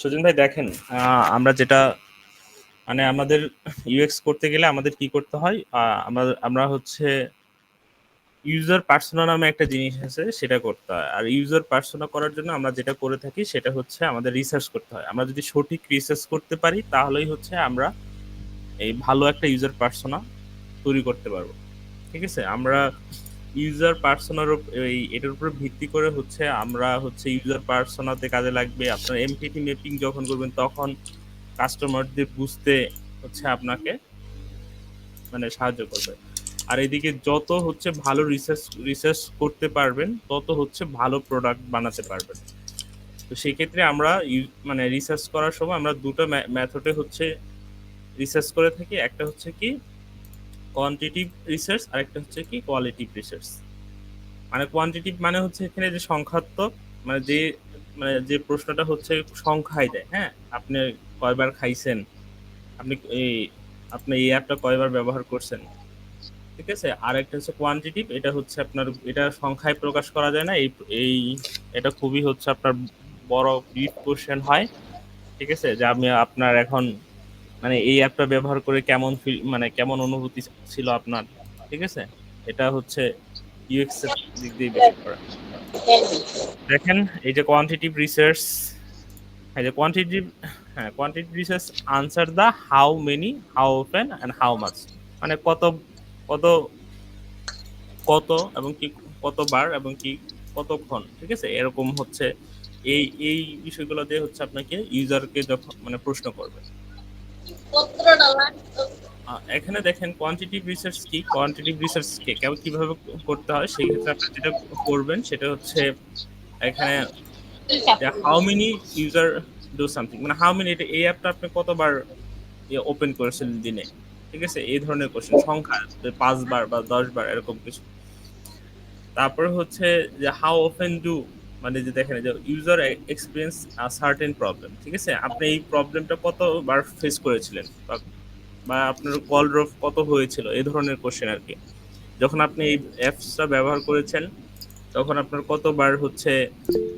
সুজন ভাই দেখেন আমরা যেটা মানে আমাদের ইউএক্স করতে গেলে আমাদের কি করতে হয় আমরা আমরা হচ্ছে ইউজার পার্সোনা নামে একটা জিনিস আছে, সেটা করতে হয়। আর ইউজার পার্সোনা করার জন্য আমরা যেটা করে থাকি, সেটা হচ্ছে আমাদের রিসার্চ করতে হয়। আমরা যদি সঠিক রিসার্চ করতে পারি, তাহলেই হচ্ছে আমরা এই ভালো একটা ইউজার পার্সোনা তৈরি করতে পারব। ঠিক আছে? আমরা ইউজার পার্সোনার এই, এটার উপর ভিত্তি করে হচ্ছে আমরা হচ্ছে ইউজার পার্সোনাতে কাজে লাগবে। আপনার এমপিটি ম্যাপিং যখন করবেন, তখন কাস্টমারদের বুঝতে হচ্ছে আপনাকে মানে সাহায্য করবে। আর এদিকে যত হচ্ছে ভালো রিসার্চ রিসার্চ করতে পারবেন, তত হচ্ছে ভালো প্রোডাক্ট বানাতে পারবেন। তো সেই ক্ষেত্রে আমরা মানে রিসার্চ করার সময় আমরা দুটো মেথডে হচ্ছে রিসার্চ করে থাকি। একটা হচ্ছে কি কোয়ান্টিটিভ রিসার্চ আর একটা হচ্ছে কি কোয়ালিটিভ রিসার্চ মানে কোয়ান্টিটিভ মানে হচ্ছে এখানে যে সংখ্যাত্মক মানে যে মানে যে প্রশ্নটা হচ্ছে সংখ্যায় দেয় হ্যাঁ? আপনি কয়বার খাইছেন? আপনি এই আপনি এই অ্যাপটা কয়বার ব্যবহার করছেন? ঠিক আছে? আর একটা হচ্ছে কোয়ান্টিটিভ এটা হচ্ছে আপনার, এটা সংখ্যায় প্রকাশ করা যায় না, এই এই, এটা খুবই হচ্ছে আপনার বড় ডিপ কোশ্চেন হয়। ঠিক আছে? যে আমি আপনার এখন মানে এই অ্যাপটা ব্যবহার করে কেমন ফিল মানে কেমন অনুভূতি ছিল আপনার? ঠিক আছে? এটা হচ্ছে ইউএক্স এর দিক দিয়ে বেশি করা। দেখেন, এই যে কোয়ান্টিটিভ রিসার্চ এই যে কোয়ান্টিটিভ হ্যাঁ quantitative research answer the how many how open and how much মানে কত কত কত এবং কি, কতবার এবং কি কতক্ষণ, ঠিক আছে? এরকম হচ্ছে। এই এই বিষয়গুলো দিয়ে হচ্ছে আপনাকে ইউজারকে যখন মানে প্রশ্ন করবে। এখানে দেখেন কোয়ান্টিটিভ রিসার্চ কি? কোয়ান্টিটিভ রিসার্চ কে? কেমন কীভাবে করতে হয়? সেই ক্ষেত্রে আপনি যেটা করবেন, সেটা হচ্ছে এখানে how many user do something মানে হাউ মেনি এটা এই অ্যাপটা আপনি কতবার ওপেন করেছেন দিনে? ঠিক আছে? এই ধরনের কোশ্চেন সংখ্যা পাঁচবার বা দশ বার এরকম কিছু। তারপরে হচ্ছে যে হাউ ওপেন ডু মানে যে দেখেন যে ইউজার এক্সপিরিয়েন্স সার্টেন প্রবলেম ঠিক আছে? আপনি এই প্রবলেমটা কতবার ফেস করেছিলেন? বা আপনার কল ড্রপ কত হয়েছিল? এই ধরনের কোশ্চেন আর কি যখন আপনি এই অ্যাপসটা ব্যবহার করেছেন, তখন আপনার কতবার হচ্ছে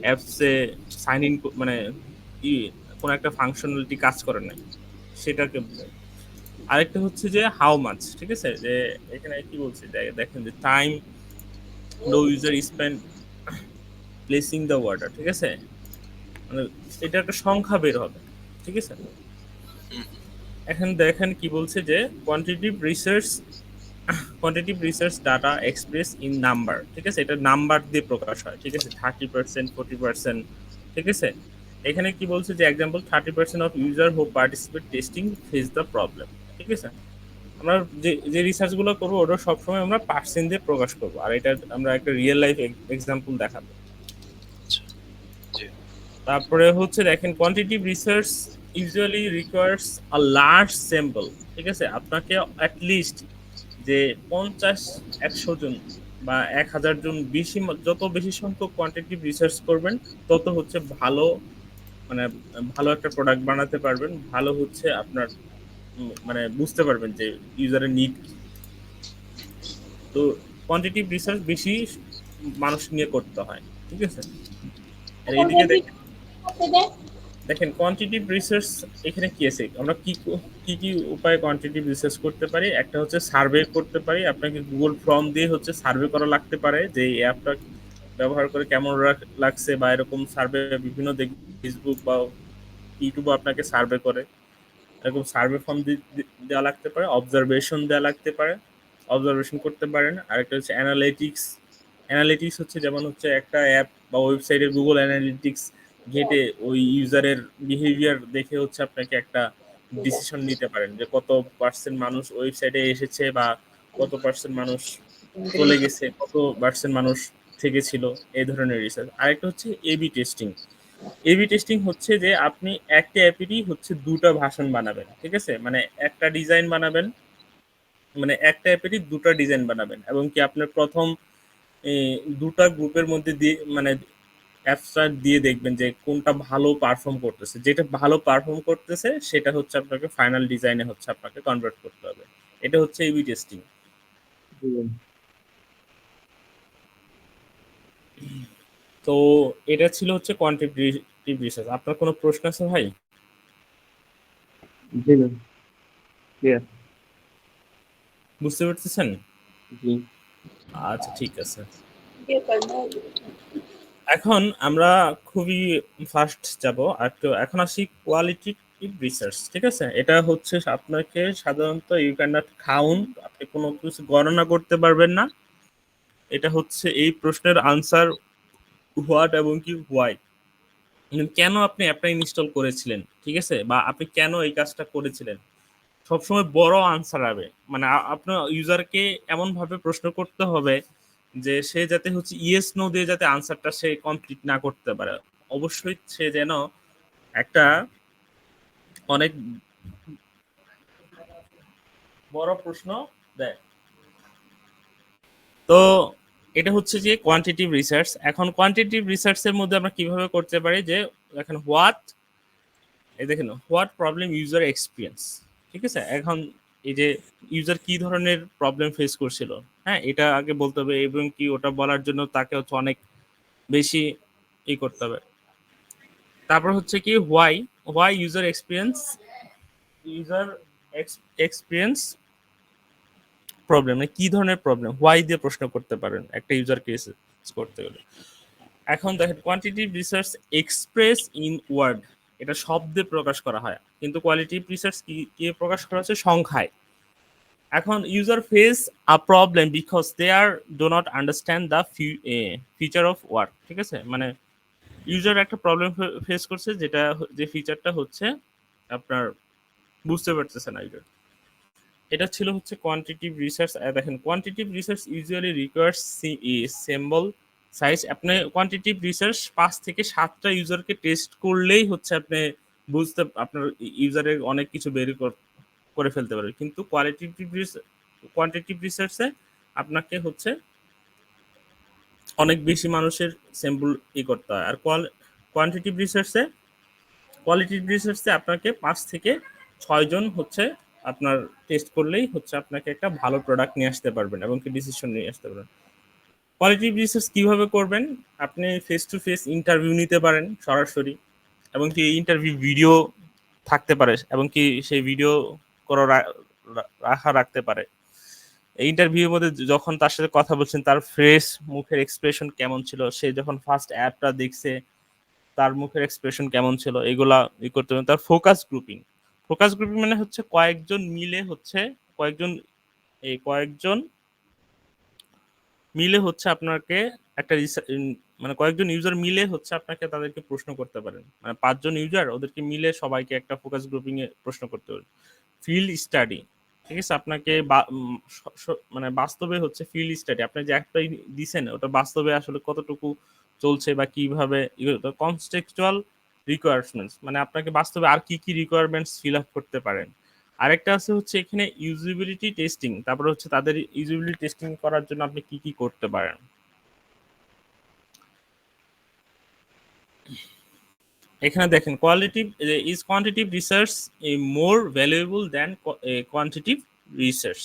অ্যাপসে সাইন ইন মানে ই কোনো একটা ফাংশনালিটি কাজ করে নাই? সেটাকে। আরেকটা হচ্ছে যে হাউ মাছ ঠিক আছে? যে এখানে কি বলছে? দেখেন যে time no user spend placing the water ঠিক আছে? মানে এটা একটা সংখ্যা বের হবে, ঠিক আছে? এখন দেখেন কি বলছে যে quantitative research quantitative research data express in number ঠিক আছে? এটা নাম্বার দিয়ে প্রকাশ হয়, ঠিক আছে? থার্টি পার্সেন্ট ফোর্টি পার্সেন্ট ঠিক আছে? এখানে কি বলছে যে example thirty percent of user who participate testing face the problem ঠিক আছে? আমরা যে যে রিসার্চগুলো করব ওটা সবসময় আমরা পার্সেন্ট দিয়ে প্রকাশ করব, আর এটা আমরা একটা রিয়েল লাইফ এক্সাম্পল দেখাবো। তারপরে হচ্ছে দেখেন quantitative research usually requires a large sample ঠিক আছে? আপনাকে অ্যাটলিস্ট যে পঞ্চাশ একশো জন বা এক হাজার জন বেশি যত বেশি সংখ্যক কোয়ান্টিটিভ রিসার্চ করবেন তত হচ্ছে ভালো মানে ভালো একটা প্রোডাক্ট বানাতে পারবেন ভালো হচ্ছে আপনার মানে বুঝতে পারবেন যে ইউজারের নিড তো কোয়ান্টিটিভ রিসার্চ বেশি মানুষ নিয়ে করতে হয় ঠিক আছে? আর এইদিকে দেখেন দেখেন কোয়ান্টিটিভ রিসার্চ এখানে কি আছে? আমরা কি কি কি উপায়ে কোয়ান্টিটিভ রিসার্চ করতে পারি? একটা হচ্ছে সার্ভে করতে পারি। আপনাকে গুগল ফর্ম দিয়ে হচ্ছে সার্ভে করা লাগতে পারে যে এই অ্যাপটা ব্যবহার করে কেমন লাগছে বা এরকম সার্ভে বিভিন্ন ফেসবুক বা ইউটিউবে আপনাকে সার্ভে করে। এরকম সার্ভে ফর্ম দেওয়া লাগতে পারে। অবজারভেশন দেওয়া লাগতে পারে। অবজারভেশন করতে পারেন। আরেকটা হচ্ছে অ্যানালিটিক্স অ্যানালিটিক্স হচ্ছে যেমন হচ্ছে একটা অ্যাপ বা ওয়েবসাইটের গুগল অ্যানালিটিক্স ঘেটে ওই ইউজারের বিহেভিয়ার দেখে হচ্ছে আপনাকে একটা ডিসিশন নিতে পারেন যে কত পার্সেন্ট মানুষ ওয়েবসাইটে এসেছে বা কত পার্সেন্ট মানুষ চলে গেছে, কত পার্সেন্ট মানুষ থেকে ছিল, এই ধরনের রিসার্চ আরেকটা হচ্ছে এবি টেস্টিং এবি টেস্টিং হচ্ছে যে আপনি একটা অ্যাপেরই হচ্ছে দুটো ভাষণ বানাবেন, ঠিক আছে? মানে একটা ডিজাইন বানাবেন মানে একটা অ্যাপেরই দুটো ডিজাইন বানাবেন এবং কি আপনার প্রথম দুটা গ্রুপের মধ্যে দিয়ে মানে অ্যাপসটা দিয়ে দেখবেন যে কোনটা ভালো পারফর্ম করতেছে। যেটা ভালো পারফর্ম করতেছে সেটা হচ্ছে আপনাকে ফাইনাল ডিজাইনে হচ্ছে আপনাকে কনভার্ট করতে হবে। এটা হচ্ছে এবি টেস্টিং তো এটা ছিল হচ্ছে কোয়ান্টিটিভ রিসার্চ আপনার কোনো প্রশ্ন আছে ভাই? জি ম্যাম। বুঝতে পারতেছেন? জি। আচ্ছা ঠিক আছে। এখন আমরা খুবই ফাস্ট যাব। আর তো এখন আসি কোয়ালিটিভ রিসার্চ ঠিক আছে? এটা হচ্ছে আপনাকে সাধারণত ইউ ক্যান নট কাউন্ট আপনি কোনো কিছু গণনা করতে পারবেন না। এটা হচ্ছে এই প্রশ্নের আনসার হোয়াট এবং কি হোয়াই কেন আপনি অ্যাপটা ইনস্টল করেছিলেন, ঠিক আছে? বা আপনি কেন এই কাজটা করেছিলেন? সবসময় বড় আনসার হবে। মানে আপনার ইউজারকে এমনভাবে প্রশ্ন করতে হবে যে সে যাতে হচ্ছে ইয়েস নো দিয়ে যাতে আনসারটা সে কমপ্লিট না করতে পারে। অবশ্যই সে যেন একটা অনেক বড় প্রশ্ন দেয়। তো এটা হচ্ছে যে কোয়ান্টিটিভ রিসার্চ এখন কোয়ান্টিটিভ রিসার্চের মধ্যে আমরা কীভাবে করতে পারি যে এখন হোয়াট এই দেখেন হোয়াট প্রবলেম ইউজার এক্সপিরিয়েন্স ঠিক আছে? এখন এই যে ইউজার কি ধরনের প্রবলেম ফেস করছিল? হ্যাঁ এটা আগে বলতে হবে এবং কি ওটা বলার জন্য তাকে হচ্ছে অনেক বেশি ই করতে হবে। তারপর হচ্ছে কি why why user experience user experience problem কি ধরনের প্রবলেম হোয়াই দিয়ে প্রশ্ন করতে পারেন একটা ইউজার কেস করতে গেলে। এখন দেখেন quantitative research express in word এটা শব্দে প্রকাশ করা হয়। কিন্তু কোয়ালিটিভ রিসার্চ কি কি প্রকাশ করা হচ্ছে? সংখ্যায়। এখন user face a problem because they are do not understand the feature of work ঠিক আছে? মানে ইউজার একটা প্রবলেম ফেস করছে যেটা যে ফিচারটা হচ্ছে আপনার বুঝতে পারতেছে না ইউজার এটা ছিল হচ্ছে কোয়ান্টিটিভ রিসার্চ দেখেন quantitative research usually requires symbol size আপনি কোয়ান্টিটিভ রিসার্চ পাঁচ থেকে সাতটা ইউজারকে টেস্ট করলেই হচ্ছে আপনি বুঝতে, আপনার ইউজারের অনেক কিছু বের কর- ফেলতে পারবে। কিন্তু কোয়ালিটিভ কোয়ান্টিটিভ রিসার্চে আপনাকে হচ্ছে অনেক বেশি মানুষের স্যাম্পল ই করতে হয়। আর কোয়ান্টিটিভ রিসার্চে কোয়ালিটিভ রিসার্চে আপনাকে পাঁচ থেকে ছয়জন হচ্ছে আপনার টেস্ট করলেই হচ্ছে আপনাকে একটা ভালো প্রোডাক্ট নিয়ে আসতে পারবেন এবং কি ডিসিশন নিয়ে আসতে পারবেন। কোয়ালিটিভ রিসার্চ কীভাবে করবেন? আপনি ফেস টু ফেস ইন্টারভিউ নিতে পারেন সরাসরি এবং কি ইন্টারভিউ ভিডিও থাকতে পারে এবং কি সেই ভিডিও করা রাখা রাখতে পারে। এই ইন্টারভিউর মধ্যে যখন তার সাথে কথা বলছেন, তার ফ্রেশ মুখের এক্সপ্রেশন কেমন ছিল? সে যখন ফার্স্ট অ্যাপটা দেখছে, তার মুখের এক্সপ্রেশন কেমন ছিল? এগুলা ই করতে হবে। তার ফোকাস গ্রুপিং ফোকাস গ্রুপিং মানে হচ্ছে কয়েকজন মিলে হচ্ছে কয়েকজন, এই কয়েকজন মিলে হচ্ছে আপনাকে একটা মানে কয়েকজন ইউজার মিলে হচ্ছে আপনাকে তাদেরকে প্রশ্ন করতে পারেন। মানে পাঁচজন ইউজার ওদেরকে মিলে সবাইকে একটা ফোকাস গ্রুপিং এ প্রশ্ন করতে পারেন। ফিল্ড স্টাডি ঠিক আছে? আপনাকে মানে বাস্তবে হচ্ছে ফিল্ড স্টাডি আপনি যে একটা দিছেন, ওটা বাস্তবে আসলে কতটুকু চলছে বা কীভাবে কনটেক্সচুয়াল রিকোয়ারমেন্টস মানে আপনাকে বাস্তবে আর কি কি রিকোয়ারমেন্টস ফিল আপ করতে পারেন। আরেকটা আছে হচ্ছে এখানে ইউজিবিলিটি টেস্টিং তারপরে হচ্ছে তাদের ইউজিবিলিটি টেস্টিং করার জন্য আপনি কি কি করতে পারেন? এখানে দেখেন qualitative is quantitative research more valuable than quantitative research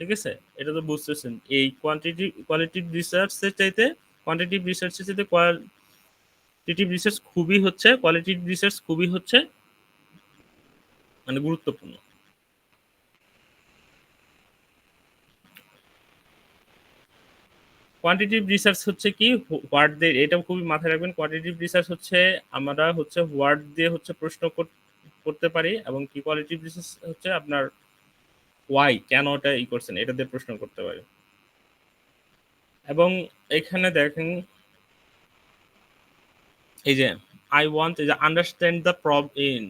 ঠিক আছে? এটা তো বুঝতেছেন। এই কোয়ান্টিটিভ কোয়ালিটিভ রিসার্চের চাইতে কোয়ান্টিটিভ রিসার্চের চাইতে কোয়ালিটিভ রিসার্চ খুবই হচ্ছে কোয়ালিটিভ রিসার্চ খুবই হচ্ছে মানে গুরুত্বপূর্ণ। কোয়ান্টিটিভ রিসার্চ হচ্ছে কি ওয়ার্ড দিয়ে, এটা খুবই মাথায় রাখবেন কোয়ান্টিটিভ রিসার্চ হচ্ছে আমরা হচ্ছে ওয়ার্ড দিয়ে হচ্ছে প্রশ্ন কর- করতে পারি এবং কি কোয়ালিটিভ রিসার্চ হচ্ছে আপনার ওয়াই কেন ওটা ই করছেন এটা দিয়ে প্রশ্ন করতে পারি। এবং এখানে দেখেন, এই যে I want understand the prob in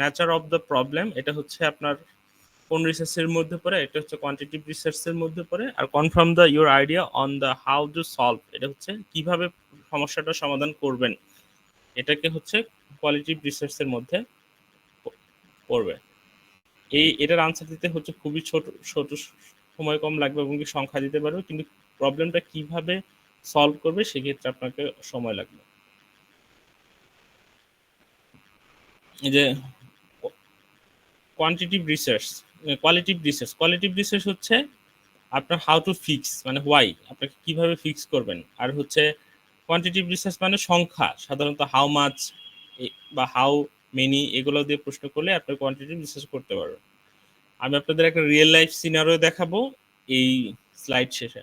nature of the problem এটা হচ্ছে আপনার কোন রিসার্চের মধ্যে পড়ে, এটা হচ্ছে কোয়ান্টিটিভ রিসার্চের মধ্যে পড়ে, আর confirm the your idea on the how to solve এটা হচ্ছে কীভাবে সমস্যাটা সমাধান করবেন, এটাকে হচ্ছে কোয়ালিটিভ রিসার্চের মধ্যে পড়বে। এই, এটার আনসার দিতে হচ্ছে খুবই ছোট ছোট সময় কম লাগবে এবং কি সংখ্যা দিতে পারবে, কিন্তু প্রবলেমটা কীভাবে সলভ করবে সেক্ষেত্রে আপনাকে সময় লাগবে। এই যে quantitative research qualitative research qualitative research হচ্ছে আপনার হাউ টু ফিক্স মানে হোয়াই আপনাকে কীভাবে ফিক্স করবেন। আর হচ্ছে কোয়ান্টিটিভ রিসার্চ মানে সংখ্যা, সাধারণত হাউ মাছ বা হাউ মেনি এগুলো দিয়ে প্রশ্ন করলে আপনার কোয়ান্টিটিভ রিসার্চ করতে পারবেন। আমি আপনাদের একটা রিয়েল লাইফ সিনারিও দেখাবো এই স্লাইড শেষে।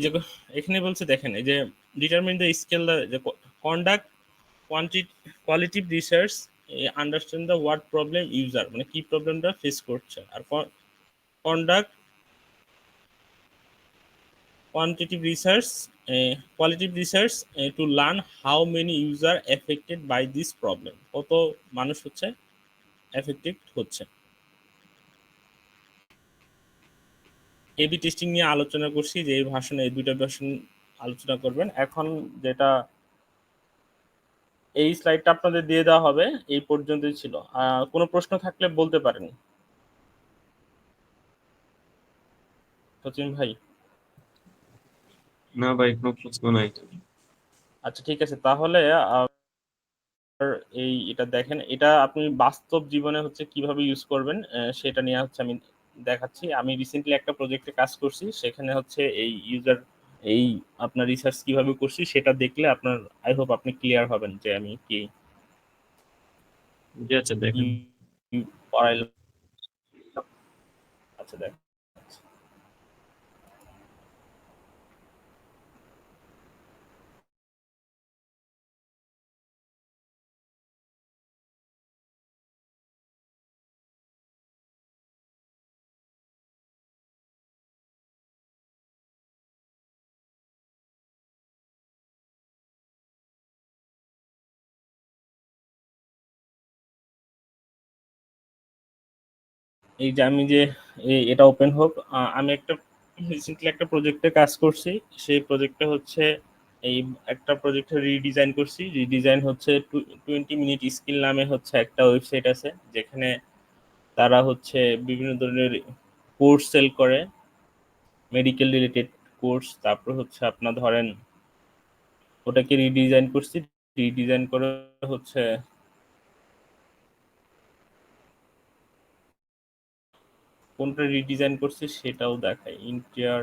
এই যে এখানে বলছে দেখেন এই যে ডিটারমিন দ্য স্কেল যে conduct quantity qualitative research understand the word problem user মানে কি প্রবলেমটা ফেস করছে। আর conduct uh, qualitative research uh, to learn how many user affected by this problem কত মানুষ হচ্ছে এফেক্টেড হচ্ছে। এবি টেস্টিং নিয়ে আলোচনা করছি যে এই ভাষণে এই দুইটা ভাষণ আলোচনা করবেন। এখন যেটা এই স্লাইডটা আপনাদের দিয়ে দেওয়া হবে এই পর্যন্তই ছিল। কোনো প্রশ্ন থাকলে বলতে পারেন। সচিন ভাই? না ভাই কোনো প্রশ্ন নাই। আচ্ছা ঠিক আছে। তাহলে এই এটা দেখেন এটা আপনি বাস্তব জীবনে হচ্ছে কীভাবে ইউজ করবেন সেটা নিয়ে হচ্ছে আমি দেখাচ্ছি। আমি রিসেন্টলি একটা প্রজেক্টে কাজ করছি সেখানে হচ্ছে এই ইউজার এই আপনার রিসার্চ কীভাবে করছি সেটা দেখলে আপনার আই হোপ আপনি ক্লিয়ার হবেন যে আমি কি আচ্ছা দেখেন। আচ্ছা দেখ এই যে আমি যে এটা ওপেন হোক আমি একটা রিসেন্টলি একটা প্রজেক্টে কাজ করছি। সেই প্রজেক্টে হচ্ছে, এই একটা প্রজেক্টে রিডিজাইন করছি। রিডিজাইন হচ্ছে টোয়েন্টি মিনিট স্কিল নামে হচ্ছে একটা ওয়েবসাইট আছে, যেখানে তারা হচ্ছে বিভিন্ন ধরনের কোর্স সেল করে মেডিকেল রিলেটেড কোর্স তারপর হচ্ছে আপনার ধরেন, ওটাকে রিডিজাইন করছি। রিডিজাইন করে হচ্ছে কোনটা রিডিজাইন করছি সেটাও দেখাই। ইন্টিয়ার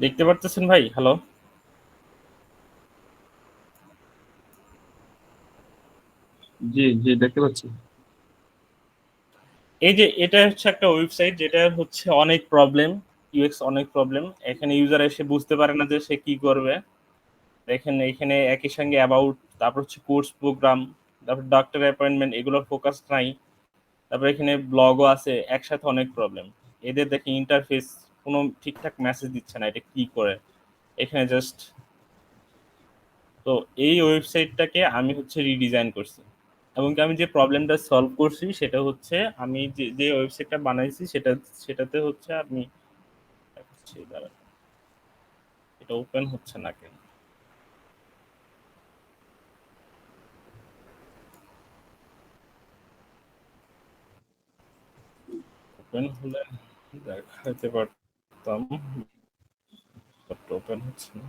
দেখতে পারতেছেন ভাই? হ্যালো জি জি দেখতে পাচ্ছি। এই যে এটা হচ্ছে একটা ওয়েবসাইট যেটা হচ্ছে অনেক প্রবলেম ইউএক্স অনেক প্রবলেম এখানে ইউজার এসে বুঝতে পারে না যে সে কি করবে। দেখেন এখানে একই সঙ্গে অ্যাবাউট তারপর হচ্ছে কোর্স প্রোগ্রাম তারপর ডক্টর অ্যাপয়েন্টমেন্ট এগুলোর ফোকাস নাই। তারপর এখানে ব্লগও আছে, একসাথে অনেক প্রবলেম এদের দেখে ইন্টারফেস কোনো ঠিকঠাক মেসেজ দিচ্ছে না, এটা কি করে? এখানে জাস্ট তো এই ওয়েবসাইটটাকে আমি হচ্ছে রিডিজাইন করছি। এবং আমি যে প্রবলেমটা সলভ করছি সেটা হচ্ছে আমি যে যে ওয়েবসাইটটা বানাইছি সেটা, সেটাতে হচ্ছে আমি এটা ওপেন হচ্ছে না কেন? ওপেন হলে দেখাতে পারতাম ওপেন হচ্ছে না।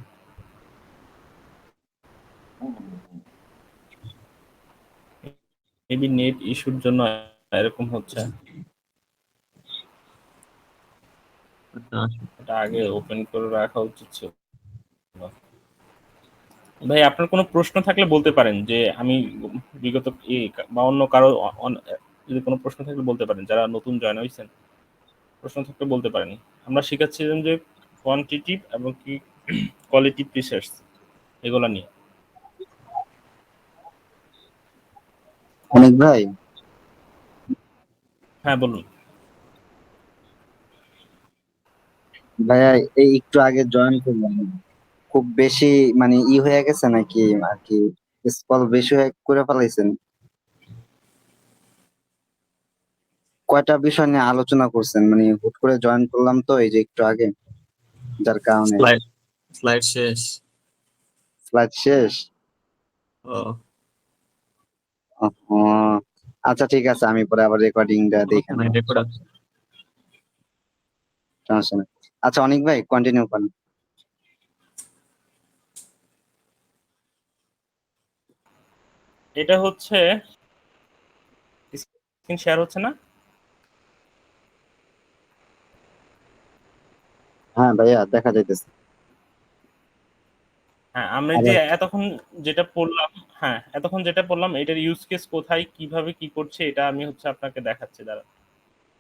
মেবি নেট ইস্যুর জন্য এরকম হচ্ছে। এটা আগে ওপেন করে রাখা উচিত ছিল। ভাই, আপনার কোনো প্রশ্ন থাকলে বলতে পারেন যে আমি বিগত বা অন্য কারও যদি কোনো প্রশ্ন থাকলে বলতে পারেন, যারা নতুন জয়েন হয়েছেন প্রশ্ন থাকলে বলতে পারেন। আমরা শিখাচ্ছিলাম যে কোয়ান্টিটিভ এবং কি কোয়ালিটিভ রিসার্চ এগুলো নিয়ে। অনেক ভাই? হ্যাঁ বলুন। ভাইয়া এই একটু আগে জয়েন করলাম খুব বেশি মানে ই হয়ে গেছে নাকি আর কি? স্কল বেশি হয়ে করে ফেলাইছেন। কয়টা বিষয় নিয়ে আলোচনা করছেন? মানে হুট করে জয়েন করলাম তো এই যে একটু আগে যার কারণে। স্লাইড শেষ। স্লাইড শেষ? ও, আচ্ছা ঠিক আছে আমি পরে আবার রেকর্ডিংটা দেখে সমস্যা নেই। আচ্ছা অনেক ভাই কন্টিনিউ করেন। এটা হচ্ছে স্ক্রিন শেয়ার হচ্ছে না? হ্যাঁ ভাইয়া দেখা যাইতেছে। হ্যাঁ আমরা যে এতক্ষণ যেটা পড়লাম হ্যাঁ এতক্ষণ যেটা পড়লাম এটার ইউজ কেস কোথায় কীভাবে কি করছে এটা আমি হচ্ছে আপনাকে দেখাচ্ছি দাঁড়া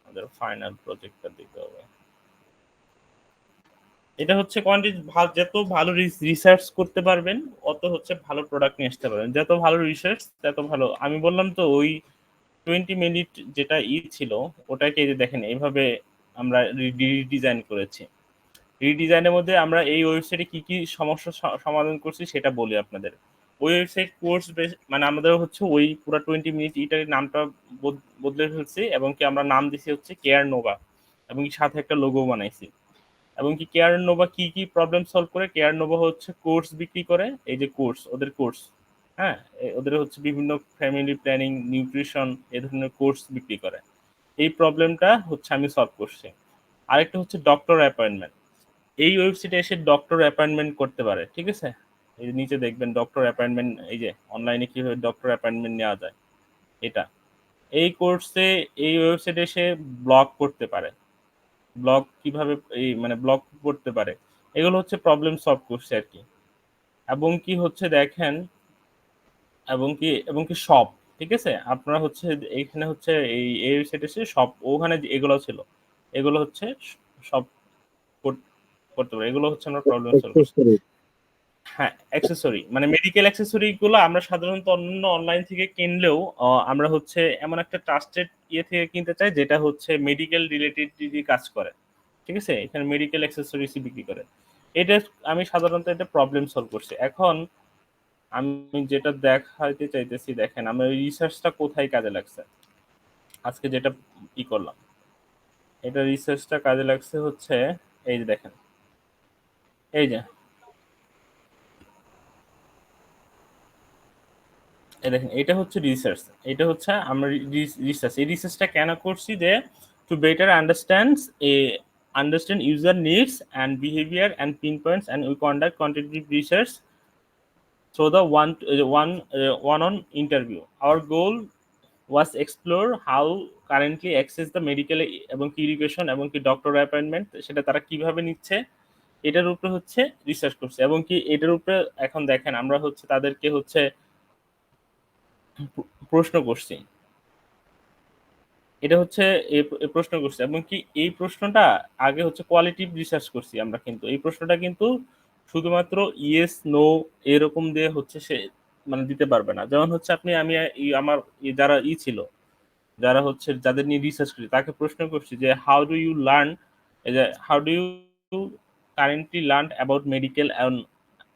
আমাদের ফাইনাল প্রজেক্টটা দিতে হবে। এটা হচ্ছে কোয়ান্টিটি যত ভালো রিসার্চ করতে পারবেন অত হচ্ছে ভালো প্রোডাক্ট নিয়ে আসতে পারবেন। যত ভালো রিসার্চ তত ভালো। আমি বললাম তো ওই টোয়েন্টি মিনিট যেটা ই ছিল ওটাকে যে দেখেন এইভাবে আমরা রিডিজাইন করেছি। রিডিজাইনের মধ্যে আমরা এই ওয়েবসাইটে কি কি সমস্যা সমাধান করছি সেটা বলি আপনাদের। ওই ওয়েবসাইট কোর্স মানে আমাদের হচ্ছে ওই পুরো টোয়েন্টি মিনিট এটার নামটা বদ- বদলে ফেলছি এবং কি আমরা নাম দিছি হচ্ছে কেয়ার নোভা এবং কি সাথে একটা লোগো বানাইছি। এবং কি কেয়ার নোভা কি কি প্রবলেম সলভ করে? কেয়ার নোভা হচ্ছে কোর্স বিক্রি করে, এই যে কোর্স ওদের কোর্স হ্যাঁ? ওদের হচ্ছে বিভিন্ন ফ্যামিলি প্ল্যানিং নিউট্রিশন এ ধরনের কোর্স বিক্রি করে। এই প্রবলেমটা হচ্ছে আমি সলভ করছি। আরেকটা হচ্ছে ডক্টর অ্যাপয়েন্টমেন্ট এই ওয়েবসাইটে এসে ডক্টর অ্যাপয়েন্টমেন্ট করতে পারে, ঠিক আছে? এই যে নিচে দেখবেন ডক্টর অ্যাপয়েন্টমেন্ট এই যে অনলাইনে কীভাবে ডক্টর অ্যাপয়েন্টমেন্ট নেওয়া যায়, এটা। এই কোর্সে এই ওয়েবসাইটে এসে ব্লগ করতে পারে। ব্লগ কীভাবে, এই মানে ব্লগ করতে পারে। এগুলো হচ্ছে প্রবলেম সলভ করছে আর কি। এবং কি হচ্ছে দেখেন, এবং কি এবং কি শপ ঠিক আছে? আপনারা হচ্ছে, এইখানে হচ্ছে এই ওয়েবসাইটে এসে শপ ওখানে এগুলো ছিল, এগুলো হচ্ছে সব করতে পারে। এগুলো হচ্ছে আমরা প্রবলেম সলভ হ্যাঁ অ্যাক্সেসরি মানে মেডিকেল অ্যাক্সেসরি গুলো আমরা সাধারণত অন্য অনলাইন থেকে কিনলেও আমরা হচ্ছে এমন একটা ট্রাস্টেড ইয়ে থেকে কিনতে চাই যেটা হচ্ছে মেডিকেল রিলেটেড কাজ করে। ঠিক আছে? এখানে মেডিকেল অ্যাক্সেসরিজ বিক্রি করে। এটা আমি সাধারণত এটা প্রবলেম সলভ করছি। এখন আমি যেটা দেখাইতে চাইতেছি দেখেন আমার রিসার্চটা কোথায় কাজে লাগছে? আজকে যেটা ই করলাম। এটা রিসার্চটা কাজে লাগছে হচ্ছে এই যে দেখেন। এই যে। দেখেন, এটা হচ্ছে রিসার্চ এটা হচ্ছে আমরা রিসার্চ এই রিসার্চটা কেন করছি যে to better understand a understand user needs and behaviour and pin points and we conduct quantitative research through the one one one on interview our goal was explore how currently access the medical এবং কি education এবং কি doctor appointment সেটা তারা কীভাবে নিচ্ছে এটার উপরে হচ্ছে রিসার্চ করছে এবং কি এটার উপরে এখন দেখেন, আমরা হচ্ছে তাদেরকে হচ্ছে প্রশ্ন করছি। এটা হচ্ছে প্রশ্ন করছি এবং কি এই প্রশ্নটা আগে হচ্ছে কোয়ালিটিভ রিসার্চ করছি আমরা কিন্তু। এই প্রশ্নটা কিন্তু শুধুমাত্র ইয়েস নো এরকম দিয়ে হচ্ছে সে মানে দিতে পারবে না। যেমন হচ্ছে আপনি, আমি আমার যারা ই ছিল, যারা হচ্ছে যাদের নিয়ে রিসার্চ করি, তাকে প্রশ্ন করছি যে how do you learn how do you currently learn about medical and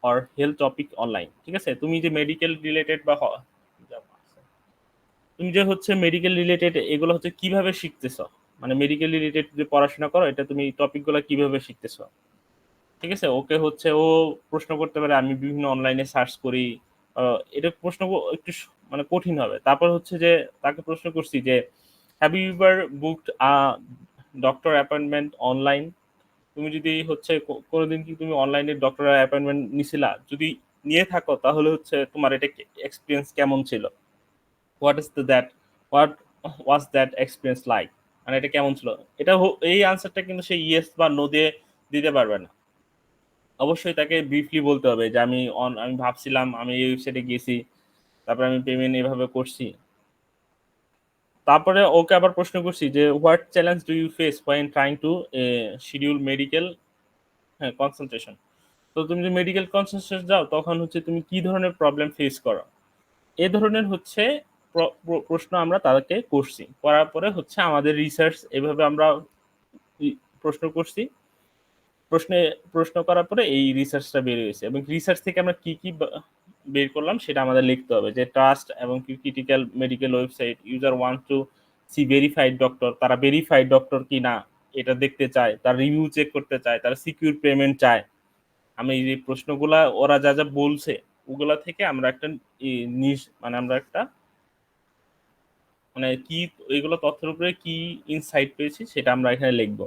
or health topic online ঠিক আছে? তুমি যে মেডিকেল রিলেটেড বা তুমি যে হচ্ছে মেডিকেল রিলেটেড এগুলো হচ্ছে কীভাবে শিখতেছ? মানে মেডিকেল রিলেটেড যে পড়াশোনা করো, এটা তুমি টপিকগুলো কীভাবে শিখতেছ? ঠিক আছে? ওকে হচ্ছে ও প্রশ্ন করতে পারে, আমি বিভিন্ন অনলাইনে সার্চ করি এটা প্রশ্ন একটু মানে কঠিন হবে। তারপর হচ্ছে যে তাকে প্রশ্ন করছি যে have you ever booked doctor appointment online তুমি যদি হচ্ছে কোনোদিন কি তুমি অনলাইনে ডক্টর অ্যাপয়েন্টমেন্ট নিছিলা, যদি নিয়ে থাকো, তাহলে হচ্ছে তোমার এটা এক্সপিরিয়েন্স কেমন ছিল? What is that what was that experience like মানে এটা কেমন ছিল? এটা এই আনসারটা কিন্তু সে ইয়েস বা নো দিয়ে দিতে পারবে না। অবশ্যই তাকে ব্রিফলি বলতে হবে যে আমি অন আমি ভাবছিলাম, আমি এই ওয়েবসাইটে গেছি তারপরে আমি পেমেন্ট এভাবে করছি। তারপরে ওকে আবার প্রশ্ন করছি যে what challenge do you face when trying to schedule medical হ্যাঁ কনসালটেশন তো তুমি যে মেডিকেল কনসালটেশন যাও, তখন হচ্ছে তুমি কি ধরনের প্রবলেম ফেস করো? এ ধরনের হচ্ছে প্র- প্র- প্রশ্ন আমরা তাদেরকে করছি। করার পরে হচ্ছে আমাদের রিসার্চ এভাবে আমরা প্রশ্ন করছি। প্রশ্নে, প্রশ্ন করার পরে এই রিসার্চটা বের হয়েছে এবং রিসার্চ থেকে আমরা কি কি বের করলাম, সেটা আমাদের লিখতে হবে যে ট্রাস্ট এবং critical medical website user want to see verified doctor তারা ভেরিফাইড ডক্টর কি না এটা দেখতে চায়, তার রিভিউ চেক করতে চায়, তারা সিকিউর পেমেন্ট চায়। আমি এই প্রশ্নগুলা, ওরা যা যা বলছে, ওগুলা থেকে আমরা একটা নিশ মানে আমরা একটা মানে কি, এগুলো তথ্যের উপরে কি ইনসাইট পেয়েছি, সেটা আমরা এখানে লিখব।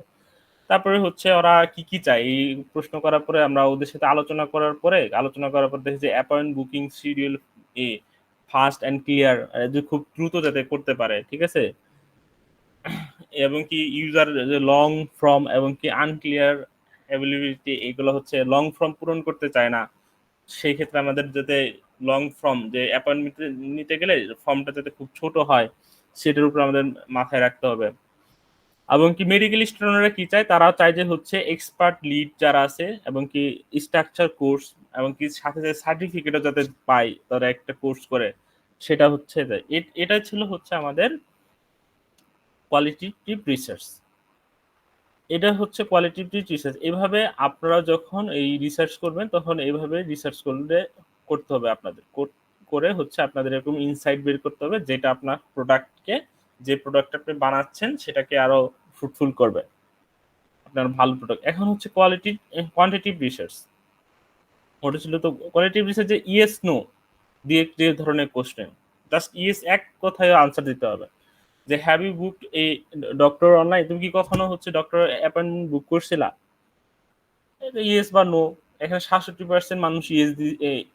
তারপরে হচ্ছে ওরা কি কি চায়? এই প্রশ্ন করার পরে আমরা ওদের সাথে আলোচনা করার পরে, আলোচনা করার পর দেখি যে appoint booking schedule a fast and clear যে খুব দ্রুত যাতে করতে পারে, ঠিক আছে? এবং কি ইউজার যে লং ফর্ম এবং কি আনক্লিয়ার অ্যাভেলেবিলিটি এগুলো হচ্ছে লং ফর্ম পূরণ করতে চায় না। সেই ক্ষেত্রে আমাদের যাতে লং ফর্ম যে অ্যাপয়েন্টমেন্ট নিতে গেলে ফর্মটা যাতে খুব ছোট হয়, সেটার উপর আমাদের মাথায় রাখতে হবে। এবং কি মেডিকেল স্টুডেন্টরা কি চায়? তারা চায় যে হচ্ছে এক্সপার্ট লিড যারা আছে এবং কি স্ট্রাকচার কোর্স এবং কি সাথে সাথে সার্টিফিকেটও যাতে পায়, তারা একটা কোর্স করে, সেটা হচ্ছে এটা ছিল হচ্ছে আমাদের কোয়ালিটিভ রিসার্চ এটা হচ্ছে কোয়ালিটিভ রিসার্চ এভাবে আপনারা যখন এই রিসার্চ করবেন, তখন এইভাবে রিসার্চ করলে, করতে হবে আপনাদের। করে হচ্ছে আপনাদের এরকম ইনসাইট বের করতে হবে, যেটা আপনার প্রোডাক্টকে যে প্রোডাক্ট আপনি বানাচ্ছেন সেটাকে আরও ফ্রুটফুল করবে। আপনার ভালো প্রোডাক্ট এখন হচ্ছে কোয়ালিটি কোয়ান্টিটিভ রিসার্চ ওটা ছিল তো কোয়ালিটিভ রিসার্চ যে ইয়েস নো দিয়ে যে ধরনের কোশ্চেন জাস্ট ইয়েস এক কথায় আনসার দিতে হবে। যে হ্যাভ ইউ বুক এই ডক্টর অনলাইন তুমি কি কখনো হচ্ছে ডক্টর অ্যাপয়েন্টমেন্ট বুক করছিলা? ইয়েস বা নো এখানে সাতষট্টি পার্সেন্ট মানুষ ইয়েস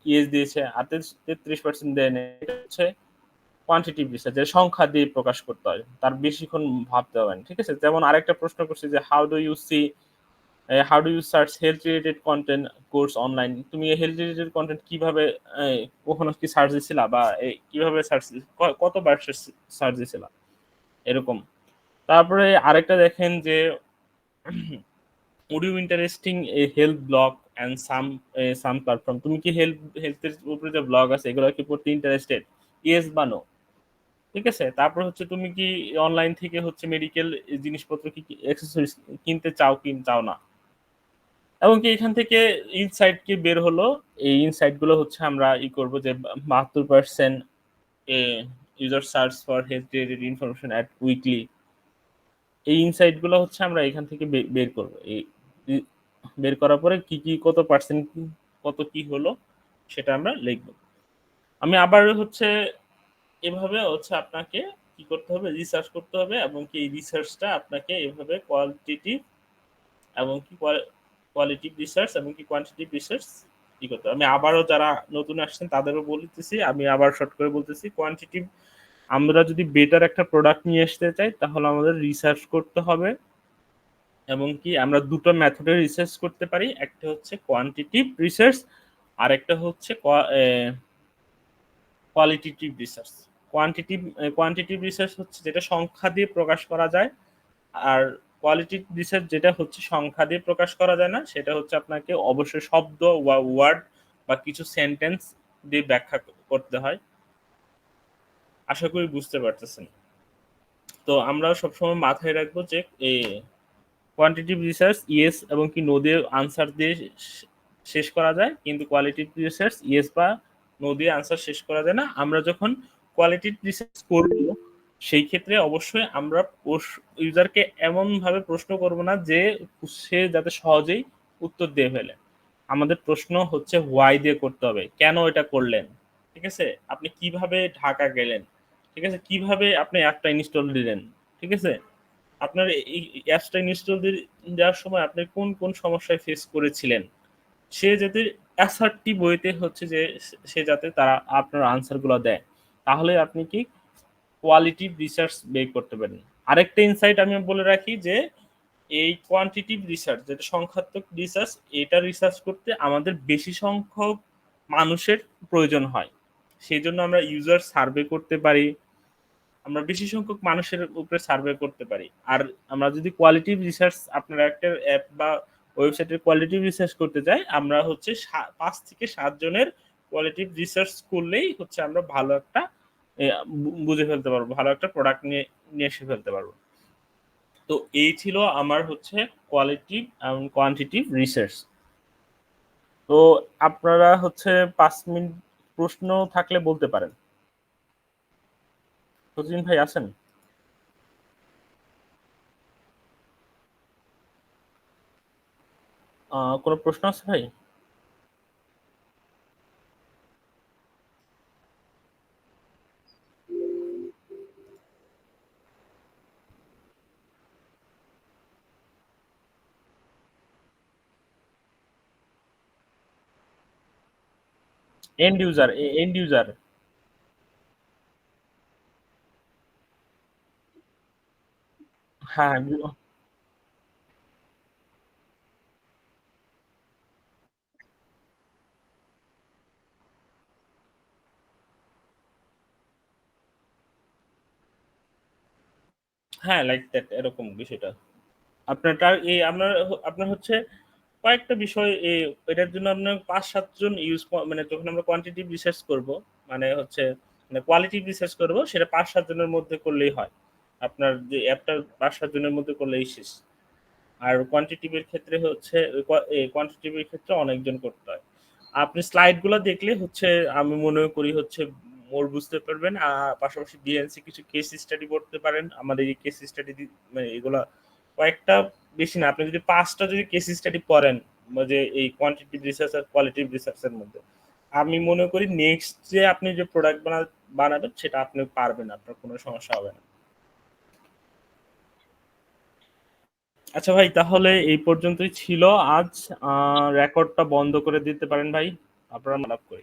ইয়েস দিয়েছে। আর তেত্রিশ পার্সেন্ট দেয় হচ্ছে কোয়ান্টিটিভ রিসার্চ যে সংখ্যা দিয়ে প্রকাশ করতে হয়, তার বেশিক্ষণ ভাবতে হবে না, ঠিক আছে? যেমন আরেকটা প্রশ্ন করছে যে how do you see how do you search health related content course online তুমি হেলথ রিলেটেড কন্টেন্ট কীভাবে কখনো কি সার্চ দিছিলা বা কীভাবে সার্চ কতবার সার্চ দিছিলা? এরকম। তারপরে আরেকটা দেখেন যে would you interesting a health blog and some some platform তুমি কি হেলথ হেলথের উপরে যে ব্লগ আছে, এগুলো কি পড়তে ইন্টারেস্টেড ইয়েস বা নো ঠিক আছে? তারপর হচ্ছে তুমি কি অনলাইন থেকে হচ্ছে মেডিকেল জিনিসপত্র কি এক্সেসরিজ কিনতে চাও কি চাও না? এবং কি এখান থেকে ইনসাইট কি বের হলো? এই ইনসাইটগুলো হচ্ছে আমরা ই করব যে বাহাত্তর percent user search for health related information at weekly এই ইনসাইটগুলো হচ্ছে আমরা এখান থেকে বের করব। এই বের করার পরে কি কি, কত পার্সেন্ট কত কি হলো, সেটা আমরা লিখব। আমি আবার হচ্ছে এভাবে হচ্ছে আপনাকে কি করতে হবে? রিসার্চ করতে হবে এবং কি এই রিসার্চটা আপনাকে এভাবে কোয়ালিটিটিভ এবং কি কোয়ালিটিভ রিসার্চ এবং কি কোয়ান্টিটিভ রিসার্চ কি করতে আমি আবারও যারা নতুন আসছেন তাদেরও বলতেছি, আমি আবার শর্ট করে বলতেছি কোয়ান্টিটিভ আমরা যদি বেটার একটা প্রোডাক্ট নিয়ে আসতে চাই, তাহলে আমাদের রিসার্চ করতে হবে এবং কি আমরা দুটো মেথডে রিসার্চ করতে পারি, একটা হচ্ছে কোয়ান্টিটিভ রিসার্চ আর একটা হচ্ছে qualitative research quantitative quantitative research হচ্ছে যেটা সংখ্যা দিয়ে প্রকাশ করা যায়, আর কোয়ালিটিভ রিসার্চ যেটা হচ্ছে সংখ্যা দিয়ে প্রকাশ করা যায় না, সেটা হচ্ছে আপনাকে অবশ্যই শব্দ বা ওয়ার্ড বা কিছু সেন্টেন্স দিয়ে ব্যাখ্যা করতে হয়। আশা করি বুঝতে পারতেছেন। তো আমরা সবসময় মাথায় রাখব যে কোয়ান্টিটিভ রিসার্চ ইয়েস এবং কি নো দিয়ে আনসার দিয়ে শেষ করা যায়, কিন্তু কোয়ালিটিভ রিসার্চ ইয়েস বা নো দিয়ে আনসার শেষ করা যায় না। আমরা যখন কোয়ালিটিভ রিসার্চ করব, সেই ক্ষেত্রে অবশ্যই আমরা ইউজারকে এমন ভাবে প্রশ্ন করব না যে সে যাতে সহজেই উত্তর দিয়ে ফেলে। আমাদের প্রশ্ন হচ্ছে হোয়াই দিয়ে করতে হবে, কেন এটা করলেন? ঠিক আছে? আপনি কীভাবে ঢাকা গেলেন? ঠিক আছে? কীভাবে আপনি অ্যাপটা ইনস্টল দিলেন? ঠিক আছে? আপনার এই অ্যাপসটা ইনস্টল দেওয়ার সময় আপনি কোন কোন সমস্যায় ফেস করেছিলেন? সে যাতে অ্যাসারটি বইতে হচ্ছে যে সে যাতে তারা আপনার আনসারগুলো দেয়। তাহলে আপনি কি কোয়ালিটিভ রিসার্চ বের করতে পারেন। আরেকটা ইনসাইট আমি বলে রাখি যে, এই কোয়ান্টিটিভ রিসার্চ যেটা সংখ্যাত্মক রিসার্চ এটা রিসার্চ করতে আমাদের বেশি সংখ্যক মানুষের প্রয়োজন হয়। সেই জন্য আমরা ইউজার সার্ভে করতে পারি, আমরা বেশি সংখ্যক মানুষের উপরে সার্ভে করতে পারি। আর আমরা যদি কোয়ালিটিভ রিসার্চ আপনারা একটা অ্যাপ বা ওয়েবসাইটের কোয়ালিটিভ রিসার্চ করতে যাই, আমরা হচ্ছে পাঁচ থেকে সাত জনের কোয়ালিটিভ রিসার্চ করলেই হচ্ছে আমরা ভালো একটা বুঝে ফেলতে পারব, ভালো একটা প্রোডাক্ট নিয়ে নিয়ে এসে ফেলতে পারব। তো এই ছিল আমার হচ্ছে কোয়ালিটি এবং কোয়ান্টিটিভ রিসার্চ তো আপনারা হচ্ছে পাঁচ মিনিট প্রশ্ন থাকলে বলতে পারেন। প্রতিদিন ভাই, আছেন? কোনো প্রশ্ন আছে ভাই? এন্ড ইউজার এন্ড ইউজার হ্যাঁ হ্যাঁ লাইক দ্যাট এরকম বিষয়টা। আপনার এই আপনার আপনার হচ্ছে কয়েকটা বিষয় এটার জন্য আপনার পাঁচ সাতজন ইউজ মানে যখন আমরা কোয়ান্টিটি রিসার্চ করব মানে হচ্ছে মানে কোয়ালিটি রিসার্চ করব, সেটা পাঁচ সাতজনের মধ্যে করলেই হয়। আপনার যে অ্যাপটা পাঁচ সাতজনের মধ্যে করলেই শেষ। আর কোয়ান্টিটিভের ক্ষেত্রে হচ্ছে কোয়ান্টিটিভের ক্ষেত্রে অনেকজন করতে হয়। আপনি স্লাইডগুলো দেখলে হচ্ছে, আমি মনে করি হচ্ছে, মোর বুঝতে পারবেন। আর পাশাপাশি ডিএনসি কিছু কেস স্টাডি করতে পারেন। আমাদের এই কেস স্টাডি মানে এগুলা কয়েকটা বেশি না। আপনি যদি পাঁচটা যদি কেস স্টাডি করেন যে এই কোয়ান্টিটিভ রিসার্চ আর কোয়ালিটিভ রিসার্চের মধ্যে, আমি মনে করি নেক্সট যে আপনি যে প্রোডাক্ট বানাবেন, সেটা আপনি পারবেন আপনার কোনো সমস্যা হবে না। আচ্ছা ভাই, তাহলে এই পর্যন্তই ছিল আজ। রেকর্ডটা বন্ধ করে দিতে পারেন ভাই। আপনারা লাভ করি।